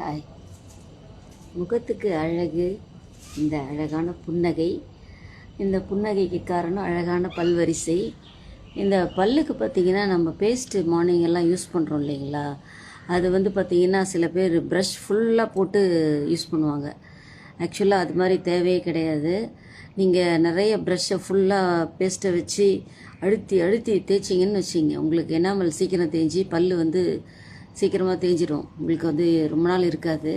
Hi முகத்துக்கு அழகு இந்த அழகான புன்னகை. இந்த புன்னகைக்கு காரணம் அழகான பல்வரிசை. இந்த பல்லுக்கு பார்த்தீங்கன்னா நம்ம பேஸ்ட்டு மார்னிங் எல்லாம் யூஸ் பண்ணுறோம் இல்லைங்களா? அது வந்து பார்த்திங்கன்னா சில பேர் ப்ரஷ் ஃபுல்லாக போட்டு யூஸ் பண்ணுவாங்க. ஆக்சுவலாக அது மாதிரி தேவையே கிடையாது. நீங்கள் நிறைய ப்ரஷ்ஷை ஃபுல்லாக பேஸ்ட்டை வச்சு அழுத்தி அழுத்தி தேய்ச்சிங்கன்னு வச்சிங்க உங்களுக்கு எனாமல் சீக்கிரம் தேஞ்சு பல் வந்து சீக்கிரமாக தேஞ்சிடும் உங்களுக்கு வந்து ரொம்ப நாள் இருக்காது.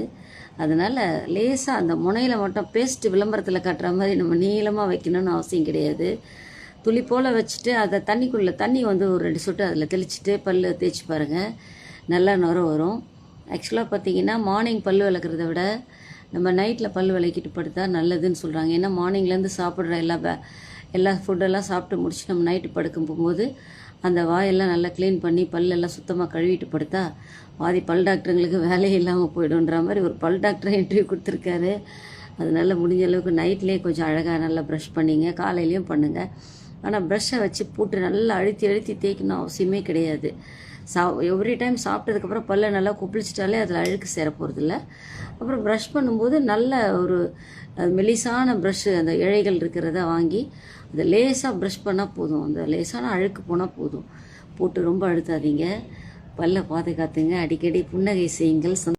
அதனால் லேசாக அந்த முனையில் மட்டும் பேஸ்ட் விளம்பரத்தில் காட்டுற மாதிரி நம்ம நீளமாக வைக்கணும்னு அவசியம் கிடையாது. துளி போல் வச்சுட்டு அதை தண்ணிக்குள்ளே தண்ணி வந்து ஒரு ரெண்டு சொட்டு அதில் தெளிச்சிட்டு பல் தேய்ச்சி பாருங்கள் நல்லா நுரம் வரும். ஆக்சுவலாக பார்த்தீங்கன்னா மார்னிங் பல் விளக்குறத விட நம்ம நைட்டில் பல் விளக்கிட்டு படுத்தா நல்லதுன்னு சொல்கிறாங்க ஏன்னா மார்னிங்லேருந்து சாப்பிட்ற எல்லா எல்லா ஃபுட்டெல்லாம் சாப்பிட்டு முடிச்சு நம்ம நைட்டு படுக்கும் போகும்போது அந்த வாயெல்லாம் நல்லா க்ளீன் பண்ணி பல்லெல்லாம் சுத்தமாக கழுவிட்டு படுத்தா பாதி பல் டாக்டருங்களுக்கு வேலையே இல்லாமல் போயிடுன்ற மாதிரி ஒரு பல் டாக்டர் இன்டர்வியூ கொடுத்துருக்காரு. அதனால முடிஞ்ச அளவுக்கு நைட்லேயே கொஞ்சம் அழகாக நல்லா ப்ரஷ் பண்ணிங்க. காலையிலையும் பண்ணுங்கள் ஆனால் ப்ரஷ்ஷை வச்சு போட்டு நல்லா அழுத்தி அழுத்தி தேய்க்கணும் அவசியமே கிடையாது. சா எவ்ரி டைம் சாப்பிட்டதுக்கப்புறம் பல்லை நல்லா குப்பிளிச்சிட்டாலே அதில் அழுக்கு சேர போகிறதில்ல அப்புறம் ப்ரஷ் பண்ணும்போது நல்ல ஒரு மெலிசான ப்ரஷ்ஷு அந்த இழைகள் இருக்கிறத வாங்கி அதை லேசாக ப்ரஷ் பண்ணால் போதும். அந்த லேசான அழுக்கு போனால் போதும். போட்டு ரொம்ப அழுத்தாதீங்க. பல்லை பாதுகாத்துங்க. அடிக்கடி புன்னகை செய்யுங்கள். சந்த